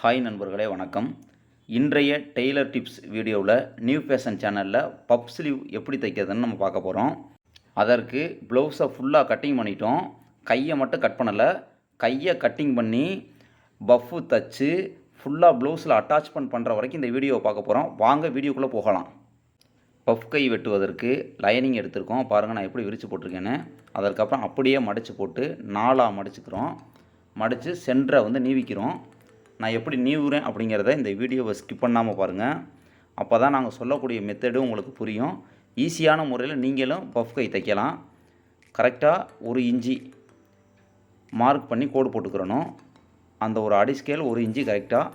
Hi நண்பர்களே வணக்கம். இன்றைய டெய்லர் டிப்ஸ் வீடியோவில் நியூ ஃபேஷன் சேனலில் பப் ஸ்லீவ் எப்படி தைக்கிறதுன்னு நம்ம பார்க்க போகிறோம் அதற்கு ப்ளவுஸை ஃபுல்லாக கட்டிங் பண்ணிட்டோம். கையை மட்டும் கட் பண்ணலை. கையை கட்டிங் பண்ணி பஃப்பு தச்சு ஃபுல்லாக ப்ளவுஸில் அட்டாச்மெண்ட் பண்ணுற வரைக்கும் இந்த வீடியோவை பார்க்க போகிறோம் வாங்க வீடியோக்குள்ளே போகலாம். பஃப் கை வெட்டுவதற்கு லைனிங் எடுத்திருக்கோம். பாருங்கள் நான் எப்படி விரித்து போட்டிருக்கேன்னு. அதற்கப்புறம் அப்படியே மடித்து போட்டு நாலாக மடிச்சுக்கிறோம். மடித்து சென்டரை வந்து நீவிக்கிறோம். நான் எப்படி நீவுறேன் அப்படிங்கிறத இந்த வீடியோவை ஸ்கிப் பண்ணாமல் பாருங்கள் அப்போ தான் நாங்கள் சொல்லக்கூடிய மெத்தடு உங்களுக்கு புரியும். ஈஸியான முறையில் நீங்களும் பஃப் கை தைக்கலாம். கரெக்டாக ஒரு இஞ்சி மார்க் பண்ணி கோடு போட்டுக்கிறணும். அந்த ஒரு அடி ஸ்கேல் ஒரு இஞ்சி கரெக்டாக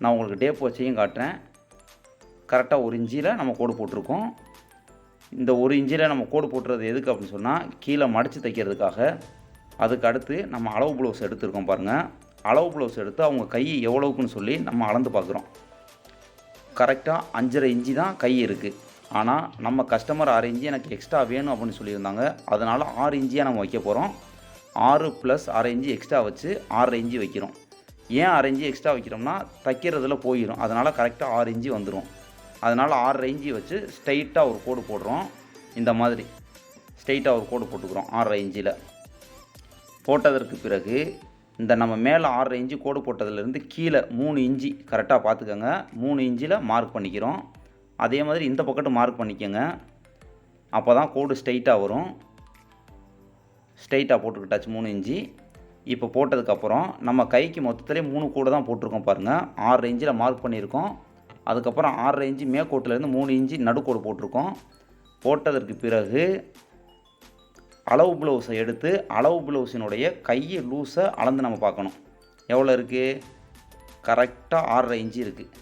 நான் உங்களுக்கு டேப் வச்சையும் காட்டுறேன். கரெக்டாக ஒரு இஞ்சியில் நம்ம கோடு போட்டிருக்கோம். இந்த ஒரு இஞ்சியில் நம்ம கோடு போட்டுறது எதுக்கு அப்படின்னு சொன்னால் கீழே மடித்து தைக்கிறதுக்காக. அதுக்கு அடுத்து நம்ம அளவு ப்ளவுஸ் எடுத்திருக்கோம் பாருங்கள் அளவு ப்ளவுஸ் எடுத்து அவங்க கை எவ்வளவுக்குன்னு சொல்லி நம்ம அளந்து பார்க்குறோம். கரெக்டாக அஞ்சரை இஞ்சி தான் கை இருக்குது ஆனால் நம்ம கஸ்டமர் ஆறு இஞ்சி எனக்கு எக்ஸ்ட்ரா வேணும் அப்படின்னு சொல்லியிருந்தாங்க. அதனால் ஆறு இஞ்சியாக நம்ம வைக்க போகிறோம் ஆறு ப்ளஸ் அரை இஞ்சி எக்ஸ்ட்ரா வச்சு ஆறரை இஞ்சி வைக்கிறோம். ஏன் அரை இஞ்சி எக்ஸ்ட்ரா வைக்கிறோம்னா தைக்கிறதுல போயிடும் அதனால் கரெக்டாக ஆறு இஞ்சி வந்துடும் அதனால் ஆறரை இஞ்சி வச்சு ஸ்ட்ரைட்டாக ஒரு கோடு போடுறோம். இந்த மாதிரி. ஸ்ட்ரைட்டாக ஒரு கோடு போட்டுக்கிறோம் ஆறரை இஞ்சியில் போட்டதற்கு பிறகு இந்த நம்ம மேலே ஆறரை இன்ச்சு கோடு போட்டதுலேருந்து கீழே மூணு இன்ச்சு கரெக்டாக பார்த்துக்கோங்க. மூணு இன்ச்சில் மார்க் பண்ணிக்கிறோம். அதே மாதிரி இந்த பக்கத்து மார்க் பண்ணிக்கோங்க. அப்போ தான் கோடு ஸ்ட்ரைட்டாக வரும். ஸ்ட்ரைட்டாக போட்டுக்கிட்டாச்சு மூணு இன்ச்சு. இப்போ போட்டதுக்கப்புறம் நம்ம கைக்கு மொத்தத்திலே மூணு கோடு தான் போட்டிருக்கோம் பாருங்கள் ஆறு இன்ச்சில் மார்க் பண்ணியிருக்கோம். அதுக்கப்புறம் ஆறரை இன்ச்சு மேற்கோட்டிலேருந்து மூணு இன்ச்சு நடுக்கோடு போட்டிருக்கோம். போட்டதற்கு பிறகு அளவு ப்ளவுஸை எடுத்து அளவு ப்ளவுஸினுடைய கையை லூஸை அளந்து நம்ம பார்க்கணும். எவ்வளோ இருக்குது கரெக்டாக ஆறரை இன்ச்சு இருக்குது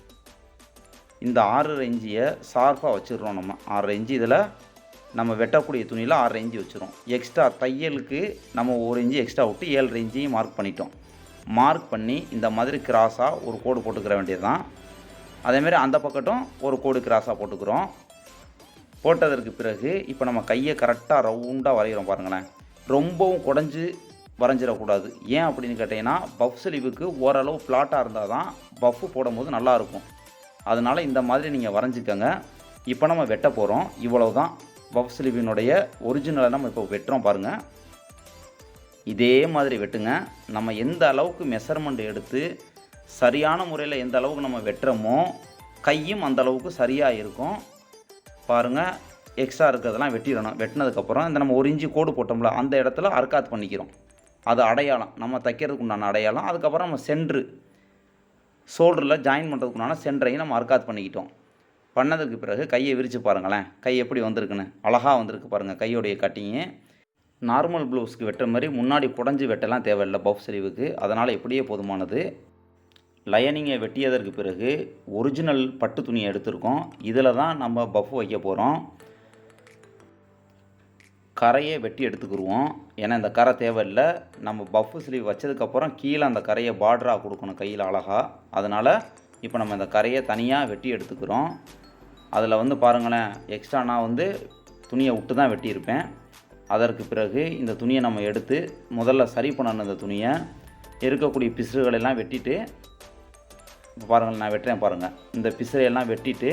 இந்த ஆறரை இஞ்சியை ஷார்ப்பாக வச்சிடுறோம் நம்ம. ஆறரை இஞ்சி இதில் நம்ம வெட்டக்கூடிய துணியில் ஆறரை இஞ்சி வச்சுருவோம் எக்ஸ்ட்ரா தையலுக்கு நம்ம ஒரு இஞ்சி எக்ஸ்ட்ரா விட்டு ஏழரை இஞ்சியும் மார்க் பண்ணிட்டோம். மார்க் பண்ணி இந்த மாதிரி கிராஸாக ஒரு கோடு போட்டுக்கிற வேண்டியது தான் அதேமாரி அந்த பக்கட்டும் ஒரு கோடு கிராஸாக போட்டுக்கிறோம். போட்டதற்கு பிறகு இப்போ நம்ம கையை கரெக்டாக ரவுண்டாக வரைகிறோம் பாருங்களேன். ரொம்பவும் குடஞ்சி வரைஞ்சிடக்கூடாது. ஏன் அப்படின்னு கேட்டிங்கன்னா பஃப் ஸ்லீவுக்கு ஓரளவு ஃப்ளாட்டாக இருந்தால் தான் பஃப்பு போடும்போது நல்லாயிருக்கும் அதனால் இந்த மாதிரி நீங்கள் வரைஞ்சிக்கோங்க. இப்போ நம்ம வெட்ட போகிறோம் இவ்வளவு தான் பஃப் ஸ்லீவினுடைய ஒரிஜினலை நம்ம இப்போ வெட்டுறோம் பாருங்கள் இதே மாதிரி வெட்டுங்க. நம்ம எந்த அளவுக்கு மெஷர்மெண்ட் எடுத்து சரியான முறையில் எந்த அளவுக்கு நம்ம வெட்டுறோமோ கையும் அந்த அளவுக்கு சரியாக இருக்கும். பாருங்கள் எக்ஸ்ட்ரா இருக்கிறதெல்லாம் வெட்டிடணும். வெட்டினதுக்கப்புறம் இந்த நம்ம ஒரு இஞ்சி கோடு போட்டோம்ல அந்த இடத்துல அர்க்காத் பண்ணிக்கிறோம். அது அடையாளம். நம்ம தைக்கிறதுக்கு உண்டான அடையாளம். அதுக்கப்புறம் நம்ம சென்ட்ரு ஷோல்டரில் ஜாயின் பண்ணுறதுக்கு உண்டான சென்டரையும் நம்ம அர்க்காத் பண்ணிக்கிட்டோம். பண்ணதுக்கு பிறகு கையை விரித்து பாருங்களேன். கை எப்படி வந்திருக்குன்னு. அழகாக வந்திருக்கு பாருங்கள் கையோடைய கட்டிங்கு நார்மல் ப்ளவுஸ்க்கு வெட்டுற மாதிரி முன்னாடி குடஞ்சி வெட்டலாம் தேவையில்லை பஃப் ஸ்லீவுக்கு அதனால் எப்படியே போதுமானது. லைனிங்கை வெட்டியதற்கு பிறகு ஒரிஜினல் பட்டு துணியை எடுத்திருக்கோம். இதில் தான் நம்ம பஃப் வைக்க போகிறோம் கரையை வெட்டி எடுத்துக்கிடுவோம் ஏன்னா இந்த கரை தேவையில்லை. நம்ம பஃப் ஸ்லீவ் வச்சதுக்கப்புறம் கீழே அந்த கரையை பார்டராக கொடுக்கணும் கையில் அழகாக அதனால் இப்போ நம்ம இந்த கரையை தனியாக வெட்டி எடுத்துக்கிறோம். அதில் வந்து பாருங்களேன் எக்ஸ்ட்ரா நான் வந்து துணியை விட்டு தான் வெட்டியிருப்பேன். அதற்கு பிறகு இந்த துணியை நம்ம எடுத்து முதல்ல சரி பண்ணணும் இந்த துணியை. இருக்கக்கூடிய பிசுறுகளெல்லாம் வெட்டிட்டு இப்போ பாருங்கள் நான் வெட்டுறேன் பாருங்கள். இந்த பிசிறையெல்லாம் வெட்டிட்டு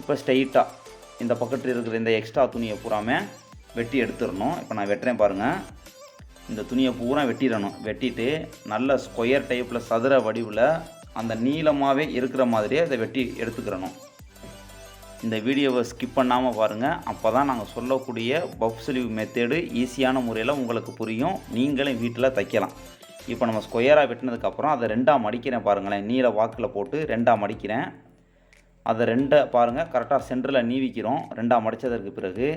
இப்போ ஸ்ட்ரைட்டாக இந்த பக்கத்தில் இருக்கிற இந்த எக்ஸ்ட்ரா துணியை பூராமே வெட்டி எடுத்துடணும். இப்போ நான் வெட்டுறேன் பாருங்கள். இந்த துணியை பூரா வெட்டிடணும். வெட்டிட்டு நல்ல ஸ்கொயர் டைப்பில் சதுர வடிவில் அந்த நீளமாகவே இருக்கிற மாதிரியே அதை வெட்டி எடுத்துக்கிறணும். இந்த வீடியோவை ஸ்கிப் பண்ணாமல் பாருங்கள். அப்போ தான் நாங்கள் சொல்லக்கூடிய பஃப் ஸ்லீவ் மெத்தேடு ஈஸியான முறையில் உங்களுக்கு புரியும். நீங்களும் வீட்டில் தைக்கலாம். இப்போ நம்ம ஸ்கொயராக வெட்டினதுக்கப்புறம் அதை ரெண்டாக மடிக்கிறேன் பாருங்களேன். நீல வாக்கில் போட்டு ரெண்டாக மடிக்கிறேன். அதை ரெண்டை பாருங்கள் கரெக்டாக சென்டரில் நீவிக்கிறோம். ரெண்டாக மடித்ததற்கு பிறகு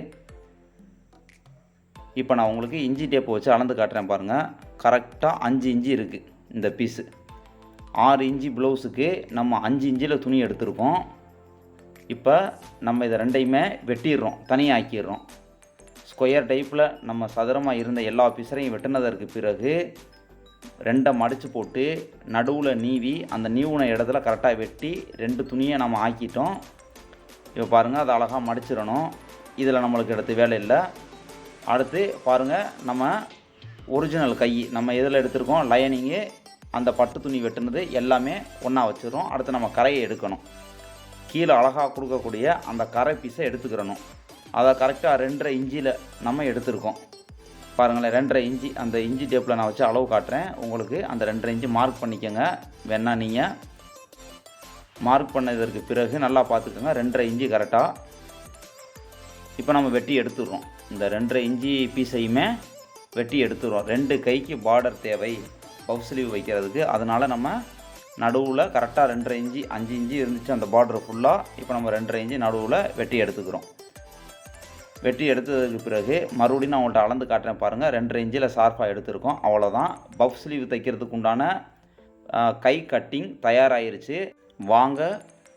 இப்போ நான் உங்களுக்கு இஞ்சி டேப்பை வச்சு அளந்து காட்டுறேன் பாருங்கள் கரெக்டாக அஞ்சு இஞ்சி இருக்குது இந்த பீஸு ஆறு இஞ்சி ப்ளவுஸுக்கு நம்ம அஞ்சு இஞ்சியில் துணி எடுத்திருக்கோம். இப்போ நம்ம இதை ரெண்டையுமே வெட்டிடுறோம் தனியாக ஆக்கிடுறோம் ஸ்கொயர் டைப்பில் நம்ம சதுரமாக இருந்த எல்லா பீஸரையும் வெட்டினதற்கு பிறகு ரெண்டை மடித்து போட்டு நடுவில் நீவி அந்த நீவுன இடத்துல கரெக்டாக வெட்டி ரெண்டு துணியை நம்ம ஆக்கிட்டோம். இப்போ பாருங்கள் அதை அழகாக மடிச்சிடணும். இதில் நம்மளுக்கு எடுத்து வேலை இல்லை. அடுத்து பாருங்கள் நம்ம ஒரிஜினல் கை நம்ம எதில் எடுத்திருக்கோம்? லைனிங்கு அந்த பட்டு துணி வெட்டுனது எல்லாமே ஒன்றா வச்சிடும் அடுத்து நம்ம கரையை எடுக்கணும். கீழே அழகாக கொடுக்கக்கூடிய அந்த கரை பீஸை எடுத்துக்கிறணும். அதை கரெக்டாக ரெண்டரை இஞ்சியில் நம்ம எடுத்திருக்கோம். பாருங்களேன் ரெண்டரை இஞ்சி அந்த இஞ்சி டேப்பில் நான் வச்சு அளவு காட்டுறேன். உங்களுக்கு அந்த ரெண்டரை இஞ்சி மார்க் பண்ணிக்கோங்க. வேணா நீங்கள் மார்க் பண்ணதற்கு பிறகு நல்லா பார்த்துக்கோங்க. ரெண்டரை இஞ்சி கரெக்டாக இப்போ நம்ம வெட்டி எடுத்துடுறோம். இந்த ரெண்டரை இஞ்சி பீஸையுமே வெட்டி எடுத்துடுறோம். ரெண்டு கைக்கு பார்டர் தேவை. பஃப் ஸ்லீவ் வைக்கிறதுக்கு. அதனால் நம்ம நடுவில் கரெக்டாக ரெண்டரை இஞ்சி அஞ்சு இஞ்சி இருந்துச்சு அந்த பார்டர் ஃபுல்லாக இப்போ நம்ம ரெண்டரை இஞ்சி நடுவில் வெட்டி எடுத்துக்கிறோம். வெட்டி எடுத்ததுக்கு பிறகு மறுபடியும் நான் உங்கள்கிட்ட அளந்து காட்டுறேன் பாருங்கள் ரெண்டரை இன்ச்சில் ஷார்ப்பாக எடுத்திருக்கோம். அவ்வளோதான் பஃப் ஸ்லீவ் தைக்கிறதுக்கு உண்டான கை கட்டிங் தயாராகிருச்சு வாங்க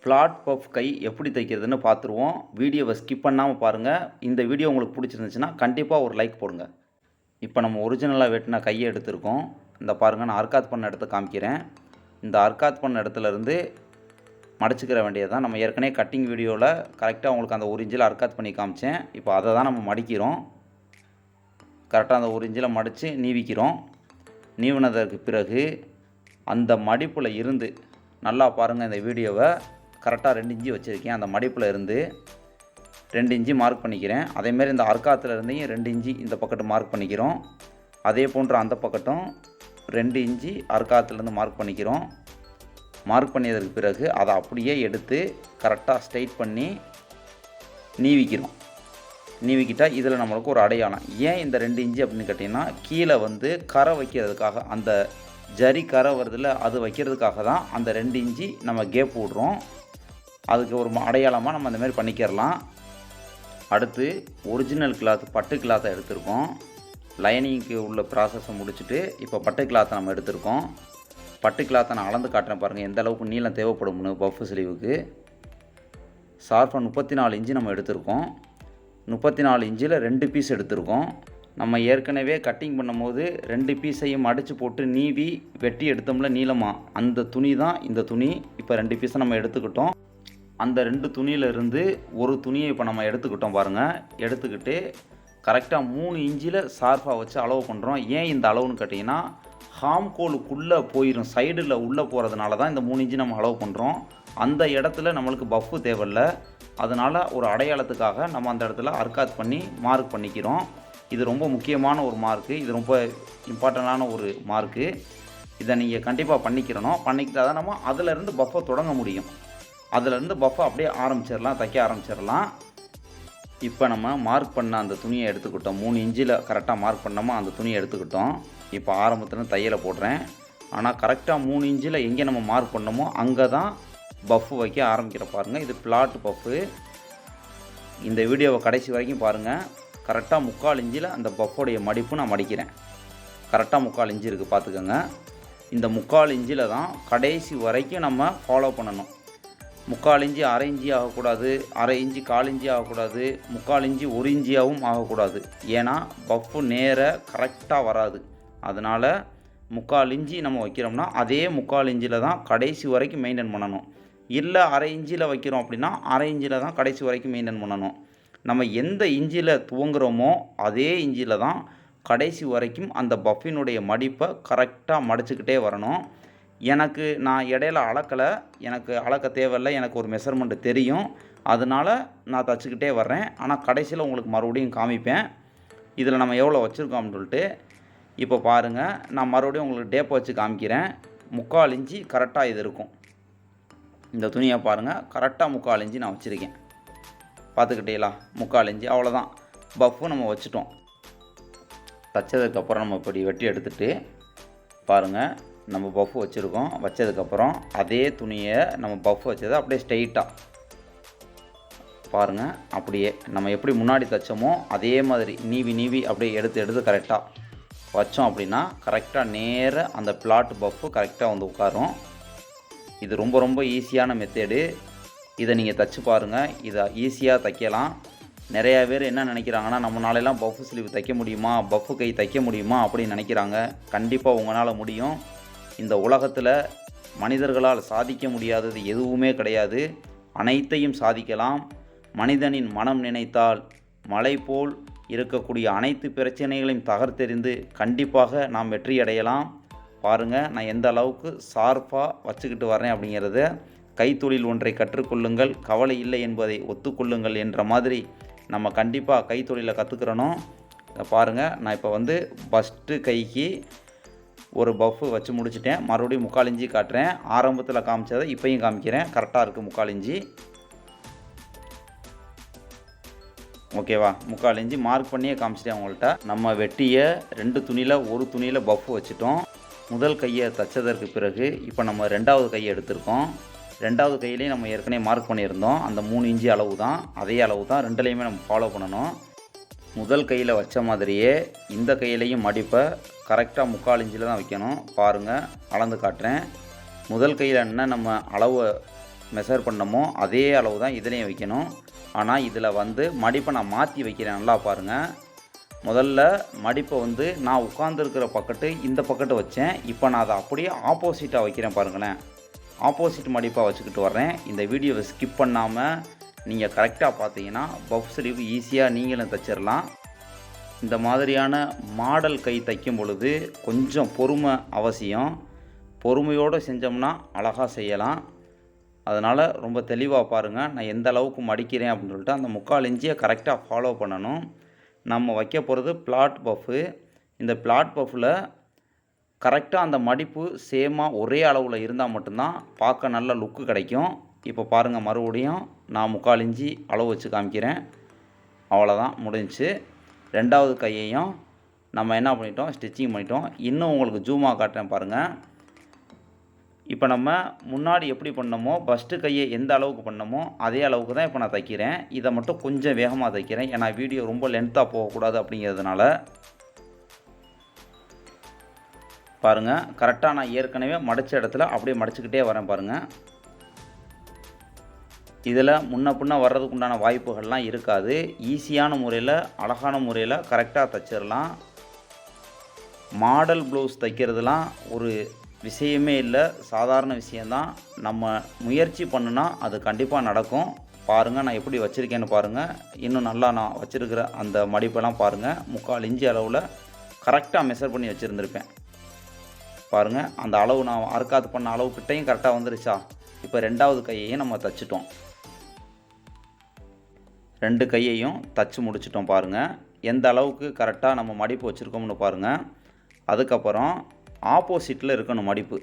ஃப்ளாட் பஃப் கை எப்படி தைக்கிறதுன்னு பார்த்துருவோம் வீடியோவை ஸ்கிப் பண்ணாமல் பாருங்கள் இந்த வீடியோ உங்களுக்கு பிடிச்சிருந்துச்சுன்னா கண்டிப்பாக ஒரு லைக் போடுங்க. இப்போ நம்ம ஒரிஜினலாக வெட்டின கையை எடுத்திருக்கோம். இந்த பாருங்கள் நான் அர்க்காத் பண்ண இடத்த காமிக்கிறேன். இந்த அர்க்காத் பண்ண இடத்துலருந்து மடிச்சுக்கிற வேண்டியது நம்ம ஏற்கனவே கட்டிங் வீடியோவில் கரெக்டாக உங்களுக்கு அந்த ஒரு இன்ச்சில் அர்க்காத் பண்ணி காமிச்சேன். இப்போ அதை தான் நம்ம மடிக்கிறோம். கரெக்டாக அந்த ஒரு இன்ச்சில் மடித்து நீவிக்கிறோம். நீவினதற்கு பிறகு அந்த மடிப்பில் இருந்து நல்லா பாருங்கள் இந்த வீடியோவை கரெக்டாக ரெண்டு இன்ச்சு வச்சுருக்கேன். அந்த மடிப்பில் இருந்து ரெண்டு இன்ச்சு மார்க் பண்ணிக்கிறேன். அதேமாரி இந்த அர்க்காத்தில் இருந்தையும் ரெண்டு இன்ச்சு இந்த பக்கத்து மார்க் பண்ணிக்கிறோம். அதே போன்று அந்த பக்கட்டும் ரெண்டு இன்ச்சு அர்க்காத்துலேருந்து மார்க் பண்ணிக்கிறோம். மார்க் பண்ணியதற்கு பிறகு அதை அப்படியே எடுத்து கரெக்டாக ஸ்ட்ரைட் பண்ணி நீவிக்கிறோம். நீவிக்கிட்டால் இதில் நம்மளுக்கு ஒரு அடையாளம். ஏன் இந்த ரெண்டு இன்ச்சு அப்படின்னு கேட்டிங்கன்னா கீழே வந்து கரை வைக்கிறதுக்காக அந்த ஜரி கரை வருதில்ல அது வைக்கிறதுக்காக தான் அந்த ரெண்டு இன்ச்சு நம்ம கேப் விடுறோம் அதுக்கு ஒரு ம- அடையாளமாக நம்ம அந்தமாரி பண்ணிக்கிறலாம். அடுத்து ஒரிஜினல் கிளாத் பட்டு கிளாத்தை எடுத்திருக்கோம். லைனிங்க்கு உள்ள ப்ராசஸை முடிச்சுட்டு இப்போ பட்டு கிளாத்தை நம்ம எடுத்திருக்கோம். பட்டு கிளாத்தை நான் அளந்து காட்டுறேன் பாருங்கள் எந்த அளவுக்கு நீளம் தேவைப்படும்னு பஃப் ஸ்லீவுக்கு ஷார்ப்பாக முப்பத்தி நாலு இன்ச்சு நம்ம எடுத்திருக்கோம். முப்பத்தி நாலு இன்ச்சில் ரெண்டு பீஸ் எடுத்திருக்கோம். நம்ம ஏற்கனவே கட்டிங் பண்ணும்போது ரெண்டு பீஸையும் அடித்து போட்டு நீவி வெட்டி எடுத்தோம்ல நீளமாக அந்த துணி தான் இந்த துணி. இப்போ ரெண்டு பீஸை நம்ம எடுத்துக்கிட்டோம். அந்த ரெண்டு துணியிலிருந்து ஒரு துணியை இப்போ நம்ம எடுத்துக்கிட்டோம் பாருங்கள் எடுத்துக்கிட்டு கரெக்டாக மூணு இன்ச்சில் ஷார்ப்பாக வச்சு அளவு பண்ணுறோம் ஏன் இந்த அளவுன்னு கேட்டிங்கன்னா ஹாம்கோலுக்குள்ளே போயிடும் சைடில் உள்ளே போகிறதுனால தான் இந்த மூணு இன்ச்சு நம்ம அலோவ் பண்ணுறோம் அந்த இடத்துல நம்மளுக்கு பஃப்பு தேவையில்லை. அதனால் ஒரு அடையாளத்துக்காக நம்ம அந்த இடத்துல அர்க்காத் பண்ணி மார்க் பண்ணிக்கிறோம். இது ரொம்ப முக்கியமான ஒரு மார்க்கு இது ரொம்ப இம்பார்ட்டண்டான ஒரு மார்க்கு இதை நீங்கள் கண்டிப்பாக பண்ணிக்கிறணும். பண்ணிக்கிட்டால் தான் நம்ம அதிலேருந்து பஃப்பை தொடங்க முடியும். அதிலேருந்து பஃப்பை அப்படியே ஆரம்பிச்சிடலாம் தைக்க ஆரம்பிச்சிடலாம். இப்போ நம்ம மார்க் பண்ண அந்த துணியை எடுத்துக்கிட்டோம். மூணு இன்ச்சில் கரெக்டாக மார்க் பண்ணோமோ அந்த துணியை எடுத்துக்கிட்டோம். இப்போ ஆரம்பத்தில் தையலை போடுறேன். ஆனால் கரெக்டாக மூணு இன்ச்சில் எங்கே நம்ம மார்க் பண்ணோமோ அங்கே தான் பஃப்பு வைக்க ஆரம்பிக்கிற பாருங்கள் இது பிளாட் பஃப்பு இந்த வீடியோவை கடைசி வரைக்கும் பாருங்கள் கரெக்டாக முக்கால் இஞ்சில் அந்த பஃபோடைய மடிப்பு நான் மடிக்கிறேன். கரெக்டாக முக்கால் இஞ்சி இருக்குது பார்த்துக்கோங்க. இந்த முக்கால் இஞ்சில் தான் கடைசி வரைக்கும் நம்ம ஃபாலோ பண்ணணும். முக்கால் இஞ்சி அரை இஞ்சி ஆகக்கூடாது அரை இஞ்சி கால் இஞ்சி ஆகக்கூடாது முக்கால் இஞ்சி ஒரு இஞ்சியாகவும் ஆகக்கூடாது. ஏன்னா பஃப்பு நேராக கரெக்டாக வராது. அதனால் முக்கால் இஞ்சி நம்ம வைக்கிறோம்னா அதே முக்கால் இஞ்சில் தான் கடைசி வரைக்கும் மெயின்டைன் பண்ணணும். இல்லை அரை இஞ்சியில் வைக்கிறோம் அப்படின்னா அரை இஞ்சியில் தான் கடைசி வரைக்கும் மெயின்டைன் பண்ணணும். நம்ம எந்த இஞ்சியில் துவங்குறோமோ அதே இஞ்சியில் தான் கடைசி வரைக்கும் அந்த பஃபினுடைய மடிப்பை கரெக்டாக மடிச்சுக்கிட்டே வரணும். எனக்கு நான் இடையில அளக்கலை எனக்கு அளக்க தேவையில்லை எனக்கு ஒரு மெஷர்மெண்ட் தெரியும். அதனால நான் தச்சுக்கிட்டே வர்றேன். ஆனால் கடைசியில் உங்களுக்கு மறுபடியும் காமிப்பேன். இதில் நம்ம எவ்வளோ வச்சுருக்கோம்னு சொல்லிட்டு இப்போ பாருங்கள் நான் மறுபடியும் உங்களுக்கு டேப்பை வச்சு காமிக்கிறேன். முக்கால் இஞ்சி கரெக்டாக இது இருக்கும். இந்த துணியை பாருங்கள் கரெக்டாக முக்கால் இஞ்சி நான் வச்சுருக்கேன். பார்த்துக்கிட்டீங்களா? முக்கால் இஞ்சி அவ்வளோதான் பஃப்பும் நம்ம வச்சுட்டோம். தைச்சதுக்கப்புறம் நம்ம இப்படி வெட்டி எடுத்துகிட்டு பாருங்கள் நம்ம பஃப் வச்சுருக்கோம். வச்சதுக்கப்புறம் அதே துணியை நம்ம பஃப் வச்சதை அப்படியே ஸ்ட்ரெயிட்டாக பாருங்கள் அப்படியே. நம்ம எப்படி முன்னாடி தைச்சோமோ அதே மாதிரி நீவி நீவி அப்படியே எடுத்து எடுத்து கரெக்டாக வச்சோம் அப்படின்னா கரெக்டாக நேர அந்த பிளாட் பஃப்பு கரெக்டாக வந்து உட்காரும். இது ரொம்ப ரொம்ப ஈஸியான மெத்தேடு இதை நீங்கள் தச்சு பாருங்கள் இதை ஈஸியாக தைக்கலாம். நிறையா பேர் என்ன நினைக்கிறாங்கன்னா நம்மளாலெல்லாம் பஃப் ஸ்லீவ் தைக்க முடியுமா? பஃப் கை தைக்க முடியுமா? அப்படின்னு நினைக்கிறாங்க. கண்டிப்பாக உங்களால் முடியும். இந்த உலகத்தில் மனிதர்களால் சாதிக்க முடியாதது எதுவுமே கிடையாது. அனைத்தையும் சாதிக்கலாம். மனிதனின் மனம் நினைத்தால் மலை போல் இருக்கக்கூடிய அனைத்து பிரச்சனைகளையும் தகர்த்தெறிந்து கண்டிப்பாக நாம் வெற்றி அடையலாம் பாருங்கள் நான் எந்த அளவுக்கு ஷார்ப்பாக வச்சுக்கிட்டு வரேன் அப்படிங்கிறத கைத்தொழில் ஒன்றை கற்றுக்கொள்ளுங்கள். கவலை இல்லை என்பதை ஒத்துக்கொள்ளுங்கள் என்ற மாதிரி நம்ம கண்டிப்பாக கைத்தொழிலை கற்றுக்கிறணும் பாருங்கள் நான் இப்போ வந்து ஃபஸ்ட்டு கைக்கு ஒரு பஃப்பு வச்சு முடிச்சிட்டேன். மறுபடியும் முக்கால் இஞ்சி காட்டுறேன். ஆரம்பத்தில் காமிச்சதை இப்போயும் காமிக்கிறேன். கரெக்டாக இருக்குது முக்கால் இஞ்சி ஓகேவா? முக்கால் இஞ்சி மார்க் பண்ணியே காமிச்சிட்டேன் அவங்கள்ட்ட நம்ம வெட்டியை ரெண்டு துணியில் ஒரு துணியில் பஃப் வச்சுட்டோம். முதல் கையை தைச்சதற்கு பிறகு இப்போ நம்ம ரெண்டாவது கையை எடுத்திருக்கோம். ரெண்டாவது கையிலையும் நம்ம ஏற்கனவே மார்க் பண்ணியிருந்தோம். அந்த மூணு இஞ்சி அளவு தான் அதே அளவு தான் ரெண்டுலேயுமே நம்ம ஃபாலோ பண்ணணும். முதல் கையில் வச்ச மாதிரியே இந்த கையிலையும் மடிப்பை கரெக்டாக முக்கால் இஞ்சில் தான் வைக்கணும். பாருங்கள் அளந்து காட்டுறேன். முதல் கையில் என்ன நம்ம அளவை மெஷர் பண்ணமோ அதே அளவு தான் இதுலேயும் வைக்கணும். ஆனால் இதில் வந்து மடிப்பை நான் மாற்றி வைக்கிறேன். நல்லா பாருங்கள் முதல்ல மடிப்பை வந்து நான் உட்காந்துருக்கிற பக்கத்து இந்த பக்கத்து வச்சேன். இப்போ நான் அதை அப்படியே ஆப்போசிட்டாக வைக்கிறேன் பாருங்களேன். ஆப்போசிட் மடிப்பாக வச்சுக்கிட்டு வர்றேன். இந்த வீடியோவை ஸ்கிப் பண்ணாமல் நீங்கள் கரெக்டாக பார்த்தீங்கன்னா பஃப் ஸ்லீவ் ஈஸியாக நீங்களும் தைச்சிடலாம் இந்த மாதிரியான மாடல் கை தைக்கும் பொழுது கொஞ்சம் பொறுமை அவசியம். பொறுமையோடு செஞ்சோம்னா அழகாக செய்யலாம். அதனால் ரொம்ப தெளிவாக பாருங்கள் நான் எந்த அளவுக்கு மடிக்கிறேன் அப்படின்னு சொல்லிட்டு அந்த முக்கால் இன்ச்சியை கரெக்டாக ஃபாலோ பண்ணணும். நம்ம வைக்க போகிறது பிளாட் பஃப்பு இந்த பிளாட் பஃப்பில் கரெக்டாக அந்த மடிப்பு சேமாக ஒரே அளவில் இருந்தால் மட்டும்தான் பார்க்க நல்ல லுக்கு கிடைக்கும். இப்போ பாருங்கள் மறுபடியும் நான் முக்கால் இஞ்சி அளவு வச்சு காமிக்கிறேன். அவ்வளோதான் முடிஞ்சு ரெண்டாவது கையையும் நம்ம என்ன பண்ணிட்டோம்? ஸ்டிச்சிங் பண்ணிட்டோம். இன்னும் உங்களுக்கு ஜூமாக காட்டுறேன் பாருங்கள் இப்போ நம்ம முன்னாடி எப்படி பண்ணமோ ஃபஸ்ட்டு கையை எந்த அளவுக்கு பண்ணமோ அதே அளவுக்கு தான் இப்போ நான் தைக்கிறேன். இதை மட்டும் கொஞ்சம் வேகமாக தைக்கிறேன். ஏன்னா வீடியோ ரொம்ப லென்த்தாக போகக்கூடாது அப்படிங்கிறதுனால. பாருங்கள் கரெக்டாக நான் ஏற்கனவே மடித்த இடத்துல அப்படியே மடிச்சுக்கிட்டே வரேன் பாருங்கள் இதில் முன்ன பின்ன வர்றதுக்கு உண்டான வாய்ப்புகள்லாம் இருக்காது. ஈஸியான முறையில் அழகான முறையில் கரெக்டாக தைச்சிடலாம். மாடல் ப்ளவுஸ் தைக்கிறதுலாம் ஒரு விஷயமே இல்லை. சாதாரண விஷயந்தான் நம்ம முயற்சி பண்ணுனா அது கண்டிப்பாக நடக்கும். பாருங்கள் நான் எப்படி வச்சுருக்கேன்னு பாருங்கள் இன்னும் நல்லா நான் வச்சுருக்கிற அந்த மடிப்பெல்லாம் பாருங்கள் முக்கால் இஞ்சி அளவில் கரெக்டாக மெஷர் பண்ணி வச்சுருந்துருப்பேன். பாருங்கள் அந்த அளவு நான் அறுக்காது பண்ண அளவு கிட்டையும் கரெக்டாக வந்துருச்சா? இப்போ ரெண்டாவது கையையும் நம்ம தச்சுட்டோம். ரெண்டு கையையும் தச்சு முடிச்சிட்டோம் பாருங்கள் எந்த அளவுக்கு கரெக்டாக நம்ம மடிப்பு வச்சுருக்கோம்னு பாருங்கள் அதுக்கப்புறம் ஆப்போசிட்டில் இருக்கணும் மடிப்பு.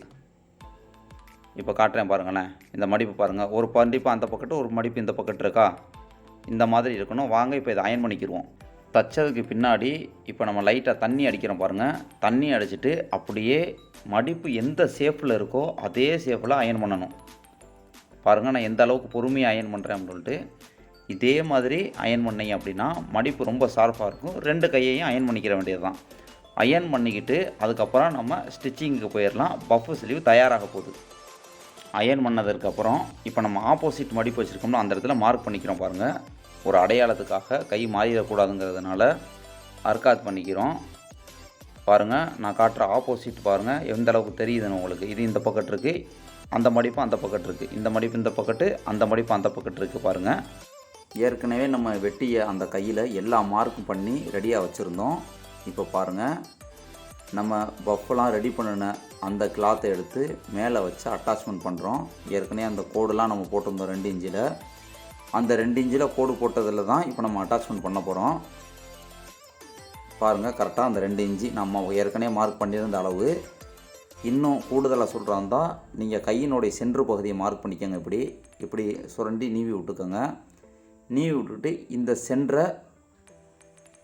இப்போ காட்டுறேன் பாருங்களேன். இந்த மடிப்பு பாருங்கள் ஒரு மடிப்பு அந்த பக்கத்து ஒரு மடிப்பு இந்த பக்கத்து இருக்கா? இந்த மாதிரி இருக்கணும். வாங்க இப்போ இதை அயன் பண்ணிக்கிடுவோம் தச்சதுக்கு பின்னாடி இப்போ நம்ம லைட்டாக தண்ணி அடிக்கிறோம் பாருங்கள் தண்ணி அடிச்சிட்டு அப்படியே மடிப்பு எந்த சேஃபில் இருக்கோ அதே சேஃபில் அயன் பண்ணணும். பாருங்கள் நான் எந்த அளவுக்கு பொறுமையாக அயன் பண்ணுறேன் அப்படின்ட்டு சொல்லிட்டு இதே மாதிரி அயன் பண்ணீங்க அப்படின்னா மடிப்பு ரொம்ப ஷார்ப்பாக இருக்கும். ரெண்டு கையையும் அயன் பண்ணிக்கிற வேண்டியது தான் அயன் பண்ணிக்கிட்டு அதுக்கப்புறம் நம்ம ஸ்டிச்சிங்க்கு போயிடலாம் பஃப் ஸ்லீவ் தயாராக போகுது. அயன் பண்ணதற்கப்புறம் இப்போ நம்ம ஆப்போசிட் மடிப்பு வச்சுருக்கோம்னா அந்த இடத்துல மார்க் பண்ணிக்கிறோம் பாருங்கள் ஒரு அடையாளத்துக்காக கை மாறிடக்கூடாதுங்கிறதுனால அர்க்காத் பண்ணிக்கிறோம். பாருங்கள் நான் காட்டுற ஆப்போசிட் பாருங்கள் எந்த அளவுக்கு தெரியுதுன்னு உங்களுக்கு. இது இந்த பக்கத்து இருக்குது அந்த மடிப்பு அந்த பக்கத்து இருக்குது இந்த மடிப்பு இந்த பக்கத்து அந்த மடிப்பு அந்த பக்கத்து இருக்குது பாருங்கள் ஏற்கனவே நம்ம வெட்டிய அந்த கையில் எல்லா மார்க்கும் பண்ணி ரெடியாக வச்சுருந்தோம். இப்போ பாருங்கள் நம்ம பஃப்லாம் ரெடி பண்ணின அந்த கிளாத்தை எடுத்து மேலே வச்சு அட்டாச்மெண்ட் பண்ணுறோம் ஏற்கனவே அந்த கோடுலாம் நம்ம போட்டிருந்தோம் ரெண்டு இன்ச்சில். அந்த ரெண்டு இன்ச்சில் கோடு போட்டதில் தான் இப்போ நம்ம அட்டாச்மெண்ட் பண்ண போகிறோம் பாருங்கள் கரெக்டாக அந்த ரெண்டு இன்ச்சி நம்ம ஏற்கனவே மார்க் பண்ணியிருந்த அளவு. இன்னும் கூடுதலாக சொல்கிறாந்தா நீங்கள் கையினுடைய சென்று பகுதியை மார்க் பண்ணிக்கோங்க இப்படி. இப்படி சுரண்டி நீவி விட்டுக்கோங்க. நீவி விட்டுட்டு இந்த சென்றை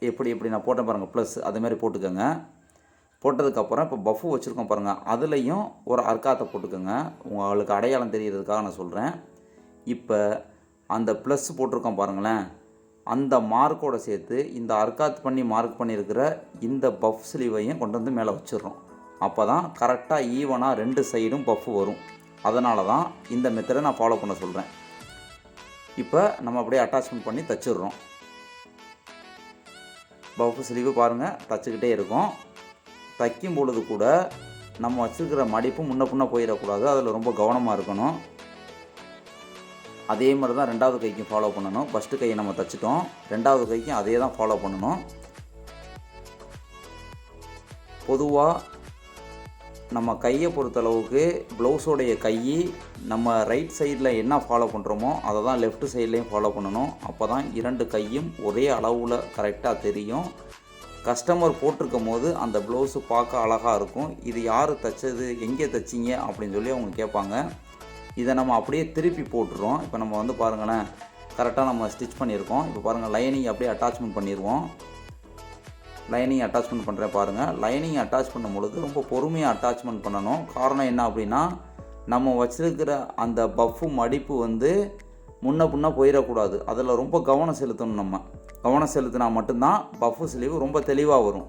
எப்படி எப்படி நான் போட்டேன் பாருங்கள் ப்ளஸ் அதுமாரி போட்டுக்கோங்க. போட்டதுக்கப்புறம் இப்போ பஃபு வச்சுருக்கோம் பாருங்கள் அதுலேயும் ஒரு அர்க்காத்தை போட்டுக்கோங்க. உங்களுக்கு அடையாளம் தெரிகிறதுக்காக நான் சொல்கிறேன் இப்போ அந்த ப்ளஸ் போட்டிருக்கோம் பாருங்களேன் அந்த மார்க்கோட சேர்த்து இந்த அர்க்காத் பண்ணி மார்க் பண்ணியிருக்கிற இந்த பஃப் ஸ்லீவையும் கொண்டு வந்து மேலே வச்சிடுறோம். அப்போ தான் கரெக்டாக ஈவனாக ரெண்டு சைடும் பஃப் வரும். அதனால தான் இந்த மெத்தடை நான் ஃபாலோ பண்ண சொல்கிறேன் இப்போ நம்ம அப்படியே அட்டாச்மெண்ட் பண்ணி தச்சிடுறோம். பஃப் ஸ்லீவு பாருங்கள் தச்சுக்கிட்டே இருக்கும். தைக்கும் பொழுது கூட நம்ம வச்சுருக்கிற மடிப்பு முன்ன பின்ன போயிடக்கூடாது அதில் ரொம்ப கவனமாக இருக்கணும். அதே மாதிரி தான் ரெண்டாவது கைக்கும் ஃபாலோ பண்ணணும். ஃபஸ்ட்டு கையை நம்ம தச்சிட்டோம் ரெண்டாவது கைக்கும் அதே தான் ஃபாலோ பண்ணணும். பொதுவாக நம்ம கையை பொறுத்தளவுக்கு ப்ளவுஸோடைய கை நம்ம ரைட் சைடில் என்ன ஃபாலோ பண்ணுறோமோ அதை தான் லெஃப்ட் சைட்லேயும் ஃபாலோ பண்ணணும். அப்போ தான் இரண்டு கையும் ஒரே அளவில் கரெக்டாக தெரியும். கஸ்டமர் போட்டிருக்கும் போது அந்த ப்ளவுஸு பார்க்க அழகாக இருக்கும். இது யார் தைச்சது எங்கே தைச்சிங்க அப்படின்னு சொல்லி அவங்க கேட்பாங்க. இதை நம்ம அப்படியே திருப்பி போட்டுருவோம். இப்போ நம்ம வந்து பாருங்களேன் கரெக்டாக நம்ம ஸ்டிச் பண்ணியிருக்கோம். இப்போ பாருங்கள் லைனிங் அப்படியே அட்டாச்மெண்ட் பண்ணிடுவோம் லைனிங் அட்டாச்மெண்ட் பண்ணுறேன் பாருங்கள் லைனிங் அட்டாச் பண்ணும் பொழுது ரொம்ப பொறுமையாக அட்டாச்மெண்ட் பண்ணணும். காரணம் என்ன அப்படின்னா நம்ம வச்சுருக்கிற அந்த பஃப்பு மடிப்பு வந்து முன்ன பின்ன போயிடக்கூடாது. அதில் ரொம்ப கவனம் செலுத்தணும் நம்ம. கவனம் செலுத்தினா மட்டும்தான் பஃப்பு ஸ்லீவ் ரொம்ப தெளிவாக வரும்.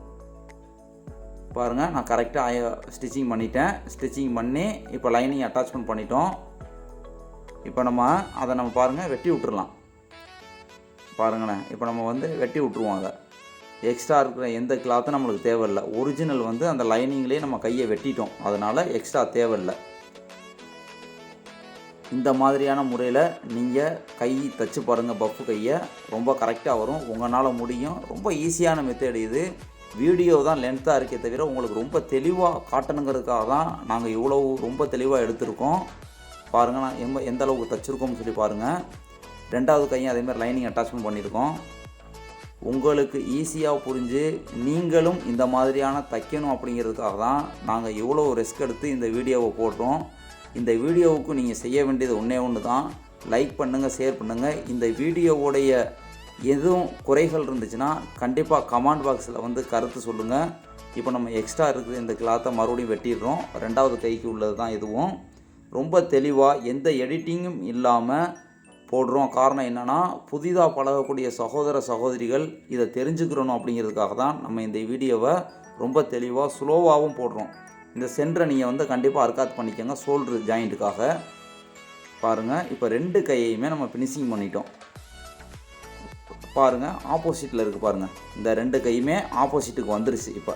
பாருங்கள் நான் கரெக்டாக ஸ்டிச்சிங் பண்ணிட்டேன். ஸ்டிச்சிங் பண்ணி இப்போ லைனிங் அட்டாச்மெண்ட் பண்ணிட்டோம். இப்போ நம்ம அதை நம்ம பாருங்கள் வெட்டி விட்டுறலாம். பாருங்களேன் இப்போ நம்ம வந்து வெட்டி விட்ருவோம் அதை. எக்ஸ்ட்ரா இருக்கிற எந்த கிளாத்தும் நம்மளுக்கு தேவையில்லை. ஒரிஜினல் வந்து அந்த லைனிங்லேயே நம்ம கையை வெட்டிட்டோம். அதனால் எக்ஸ்ட்ரா தேவையில்லை. இந்த மாதிரியான முறையில் நீங்கள் கை தச்சு பாருங்கள் பஃப்பு கையை. ரொம்ப கரெக்டாக வரும். உங்களால் முடியும். ரொம்ப ஈஸியான மெத்தேடு இது. வீடியோ தான் லென்த்தாக இருக்கே தவிர உங்களுக்கு ரொம்ப தெளிவாக காட்டணுங்கிறதுக்காக தான் நாங்கள் இவ்வளோ ரொம்ப தெளிவாக எடுத்திருக்கோம். பாருங்கள் நான் எம்ப எந்த அளவுக்கு தச்சுருக்கோம்னு சொல்லி பாருங்கள் ரெண்டாவது கையும் அதேமாதிரி லைனிங் அட்டாச்மெண்ட் பண்ணியிருக்கோம். உங்களுக்கு ஈஸியாக புரிஞ்சு நீங்களும் இந்த மாதிரியான தைக்கணும் அப்படிங்கிறதுக்காக தான் நாங்கள் இவ்வளோ ரிஸ்க் எடுத்து இந்த வீடியோவை போடுறோம். இந்த வீடியோவுக்கு நீங்கள் செய்ய வேண்டியது ஒன்றே ஒன்று தான். லைக் பண்ணுங்கள் ஷேர் பண்ணுங்கள் இந்த வீடியோவுடைய எதுவும் குறைகள் இருந்துச்சுன்னா கண்டிப்பாக கமெண்ட் பாக்ஸில் வந்து கருத்து சொல்லுங்கள் இப்போ நம்ம எக்ஸ்ட்ரா இருக்கிற இந்த கிளாத்தை மறுபடியும் வெட்டிடுறோம். ரெண்டாவது கைக்கு உள்ளது தான் இதுவும். ரொம்ப தெளிவாக எந்த எடிட்டிங்கும் இல்லாமல் போடுறோம். காரணம் என்னென்னா புதிதாக பழகக்கூடிய சகோதர சகோதரிகள் இதை தெரிஞ்சுக்கிறணும் அப்படிங்கிறதுக்காக தான் நம்ம இந்த வீடியோவை ரொம்ப தெளிவாக ஸ்லோவாகவும் போடுறோம். இந்த சென்டரை நீங்கள் வந்து கண்டிப்பாக அர்க்காத் பண்ணிக்கோங்க ஷோல்ட்ரு ஜாயிண்ட்டுக்காக பாருங்கள் இப்போ ரெண்டு கையையுமே நம்ம ஃபினிஷிங் பண்ணிட்டோம். பாருங்கள் ஆப்போசிட்டில் இருக்குது பாருங்கள் இந்த ரெண்டு கையுமே ஆப்போசிட்டுக்கு வந்துருச்சு இப்போ.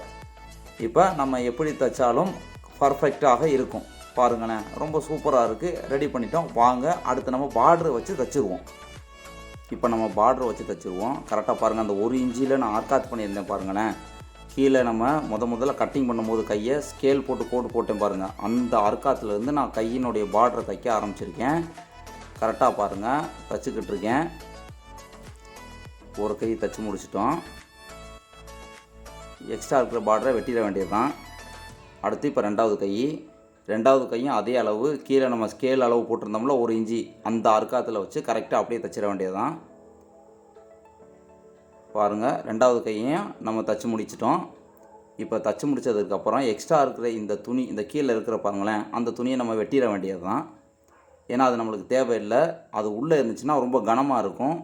இப்போ நம்ம எப்படி தைச்சாலும் பர்ஃபெக்டாக இருக்கும். பாருங்களேன். ரொம்ப சூப்பராக இருக்குது ரெடி பண்ணிட்டோம். வாங்க. அடுத்து நம்ம பார்டர் வச்சு தச்சுருவோம். இப்போ நம்ம பார்டர் வச்சு தைச்சிருவோம். கரெக்டாக பாருங்கள் அந்த ஒரு இன்ச்சியில் நான் ஆர்காத் பண்ணியிருந்தேன் பாருங்களேன். கீழே நம்ம முத முதல்ல கட்டிங் பண்ணும்போது கையை ஸ்கேல் போட்டு கோடு போட்டேன் பாருங்கள் அந்த அர்க்காத்துலேருந்து நான் கையினுடைய பார்டரை தைக்க ஆரம்பிச்சிருக்கேன். கரெக்டாக பாருங்கள் தைச்சிக்கிட்டு இருக்கேன். ஒரு கை தச்சு முடிச்சிட்டோம். எக்ஸ்ட்ரா இருக்கிற பார்டரை வெட்டிட வேண்டியது தான் அடுத்து இப்போ ரெண்டாவது கை. ரெண்டாவது கையும் அதே அளவு கீழே நம்ம ஸ்கேல் அளவு போட்டிருந்தோம்ல ஒரு இஞ்சி அந்த அர்க்காத்தில் வச்சு கரெக்டாக அப்படியே தைச்சிட வேண்டியது தான் பாருங்கள் ரெண்டாவது கையையும் நம்ம தச்சு முடிச்சிட்டோம். இப்போ தச்சு முடிச்சதுக்கப்புறம் எக்ஸ்ட்ரா இருக்கிற இந்த துணி இந்த கீழே இருக்கிற பாருங்களேன் அந்த துணியை நம்ம வெட்டிட வேண்டியது தான் ஏன்னா அது நம்மளுக்கு தேவையில்லை. அது உள்ளே இருந்துச்சுன்னா ரொம்ப கனமாக இருக்கும்.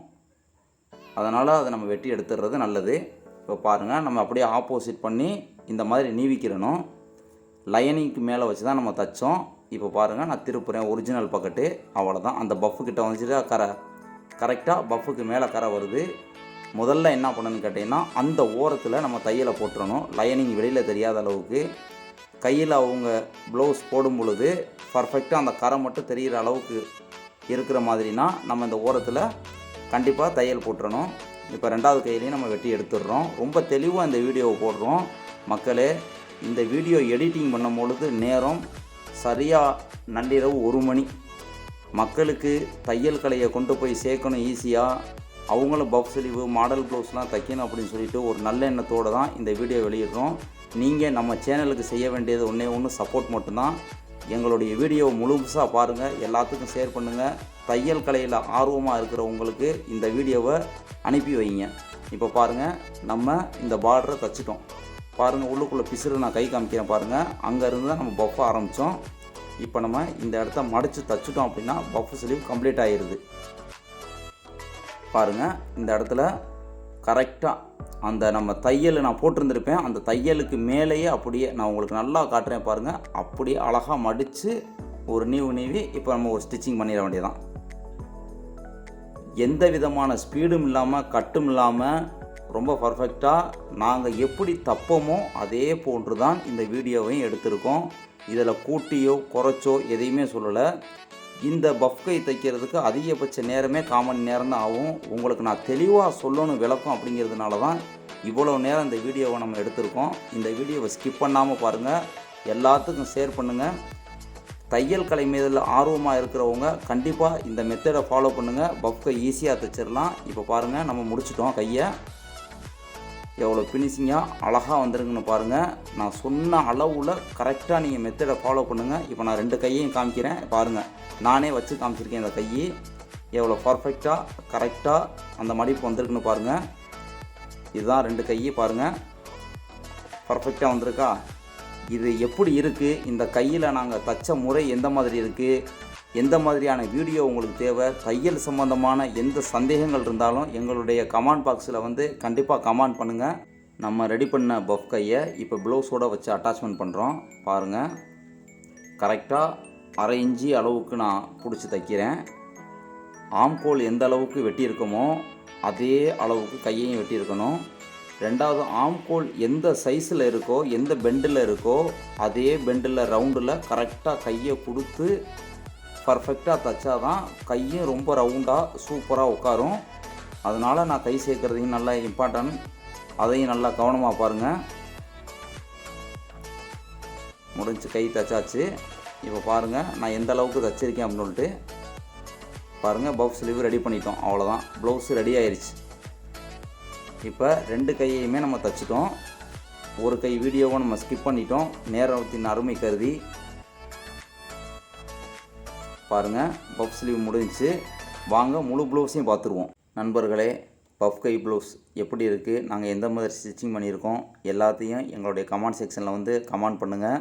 அதனால் அதை நம்ம வெட்டி எடுத்துடுறது நல்லது. இப்போ பாருங்கள் நம்ம அப்படியே ஆப்போசிட் பண்ணி இந்த மாதிரி நீவிக்கிறணும். லைனிங்க்கு மேலே வச்சு தான் நம்ம தைச்சோம். இப்போ பாருங்கள் நான் திருப்புறேன் ஒரிஜினல் பக்கெட்டு அவ்வளோதான் அந்த பஃப்பு கிட்ட வந்துச்சுட்டு கரை. கரெக்டாக பஃப்புக்கு மேலே கரை வருது. முதல்ல என்ன பண்ணணும்னு கேட்டிங்கன்னா அந்த ஓரத்தில் நம்ம தையலை போட்டுறணும். லைனிங் வெளியில் தெரியாத அளவுக்கு. கையில் அவங்க ப்ளவுஸ் போடும் பொழுது பர்ஃபெக்டாக அந்த கரை மட்டும் தெரிகிற அளவுக்கு இருக்கிற மாதிரினா நம்ம இந்த ஓரத்தில் கண்டிப்பாக தையல் போட்டுறணும். இப்போ ரெண்டாவது கையிலையும் நம்ம வெட்டி எடுத்துடுறோம். ரொம்ப தெளிவாக இந்த வீடியோவை போடுறோம். மக்களே இந்த வீடியோ எடிட்டிங் பண்ணும் பொழுது நேரம் சரியாக நள்ளிரவு ஒரு மணி. மக்களுக்கு தையல் கலையை கொண்டு போய் சேர்க்கணும் ஈஸியாக அவங்களும் பஃப் ஸ்லீவு மாடல் ப்ளவுஸ்லாம் தைக்கணும் அப்படின்னு சொல்லிட்டு ஒரு நல்ல எண்ணத்தோடு தான் இந்த வீடியோ வெளியிடுறோம். நீங்கள் நம்ம சேனலுக்கு செய்ய வேண்டியது ஒன்றே ஒன்று சப்போர்ட் மட்டும்தான். எங்களுடைய வீடியோவை முழுசாக பாருங்கள் எல்லாத்துக்கும் ஷேர் பண்ணுங்கள் தையல் கலையில் ஆர்வமாக இருக்கிறவங்களுக்கு இந்த வீடியோவை அனுப்பி வைங்க. இப்போ பாருங்கள் நம்ம இந்த பார்டரை தைச்சிட்டோம். பாருங்கள் உள்ளுக்குள்ளே பிசுறு நான் கை காமிக்கிறேன் பாருங்கள் அங்கேருந்து தான் நம்ம பஃப் ஆரம்பித்தோம் இப்போ நம்ம இந்த இடத்த மடித்து தைச்சிட்டோம் அப்படின்னா பஃப் ஸ்லீவ் கம்ப்ளீட் ஆகிடுது பாருங்கள் இந்த இடத்துல கரெக்டாக அந்த நம்ம தையல் நான் போட்டிருந்திருப்பேன். அந்த தையலுக்கு மேலேயே அப்படியே நான் உங்களுக்கு நல்லா காட்டுறேன் பாருங்கள் அப்படியே அழகாக மடித்து ஒரு நீவு நீவி இப்போ நம்ம ஒரு ஸ்டிச்சிங் பண்ணிட வேண்டியதான் எந்த விதமான ஸ்பீடும் இல்லாமல் கட்டும் இல்லாமல் ரொம்ப பர்ஃபெக்டாக நாங்கள் எப்படி தப்போமோ அதே போன்று தான் இந்த வீடியோவையும் எடுத்திருக்கோம். இதில் கூட்டியோ குறைச்சோ எதையுமே சொல்லலை. இந்த பஃப்கை தைக்கிறதுக்கு அதிகபட்ச நேரமே காமன் நேரம் தான் ஆகும். உங்களுக்கு நான் தெளிவாக சொல்லணும் விளக்கம் அப்படிங்கிறதுனால தான் இவ்வளோ நேரம் இந்த வீடியோவை நம்ம எடுத்திருக்கோம். இந்த வீடியோவை ஸ்கிப் பண்ணாமல் பாருங்கள் எல்லாத்துக்கும் ஷேர் பண்ணுங்கள் தையல் கலை மீதில் ஆர்வமாக இருக்கிறவங்க கண்டிப்பாக இந்த மெத்தடை ஃபாலோ பண்ணுங்கள் பஃப்கை ஈஸியாக தைச்சிடலாம் இப்போ பாருங்கள் நம்ம முடிச்சிட்டோம் கையை. எவ்வளோ ஃபினிஷிங்காக அழகாக வந்திருக்குன்னு பாருங்கள் நான் சொன்ன அளவில் கரெக்டாக நீங்கள் மெத்தடை ஃபாலோ பண்ணுங்கள் இப்போ நான் ரெண்டு கையையும் காமிக்கிறேன். பாருங்கள் நானே வச்சு காமிச்சிருக்கேன் இந்த கையை. எவ்வளோ பர்ஃபெக்டாக கரெக்டாக அந்த மடிப்பு வந்திருக்குன்னு பாருங்கள் இதுதான் ரெண்டு கையை பாருங்கள் பர்ஃபெக்டாக வந்திருக்கா? இது எப்படி இருக்குது இந்த கையில் நாங்கள் தச்ச முறை எந்த மாதிரி இருக்குது எந்த மாதிரியான வீடியோ உங்களுக்கு தேவை தையல் சம்பந்தமான எந்த சந்தேகங்கள் இருந்தாலும் எங்களுடைய கமெண்ட் பாக்ஸில் வந்து கண்டிப்பாக கமெண்ட் பண்ணுங்கள் நம்ம ரெடி பண்ண பஃப் கையை இப்போ ப்ளவுஸோடு வச்சு அட்டாச்மெண்ட் பண்ணுறோம் பாருங்கள் கரெக்டாக அரை இஞ்சி அளவுக்கு நான் பிடிச்சி தைக்கிறேன். ஆம்கோல் எந்த அளவுக்கு வெட்டியிருக்கோமோ அதே அளவுக்கு கையையும் வெட்டியிருக்கணும். ரெண்டாவது ஆம்கோல் எந்த சைஸில் இருக்கோ எந்த பெண்டில் இருக்கோ அதே பெண்டில் ரவுண்டில் கரெக்டாக கையை கொடுத்து பர்ஃபெக்டாக தைச்சாதான் கையும் ரொம்ப ரவுண்டாக சூப்பராக உட்காரும். அதனால் நான் கை சேர்க்குறதையும் நல்லா இம்பார்ட்டன்ட் அதையும் நல்லா கவனமாக பாருங்கள் முடிஞ்சு கை தைச்சாச்சு. இப்போ பாருங்கள் நான் எந்த அளவுக்கு தைச்சிருக்கேன் அப்படின்னு சொல்லிட்டு பாருங்கள் பஃப் ஸ்லீவ் ரெடி பண்ணிட்டோம். அவ்வளோதான் ப்ளவுஸு ரெடி ஆயிடுச்சு இப்போ ரெண்டு கையையுமே நம்ம தைச்சிட்டோம். ஒரு கை வீடியோவை நம்ம ஸ்கிப் பண்ணிட்டோம். நேரத்தின் அருமை கருதி பாருங்கள் பஃப் ஸ்லீவ் முடிஞ்சுச்சு. வாங்க முழு ப்ளவுஸையும் பார்த்துருவோம். நண்பர்களே பஃப் கை ப்ளவுஸ் எப்படி இருக்குது நாங்கள் எந்த மாதிரி ஸ்டிச்சிங் பண்ணியிருக்கோம்? எல்லாத்தையும் எங்களுடைய கமெண்ட் செக்ஷனில் வந்து கமெண்ட் பண்ணுங்கள்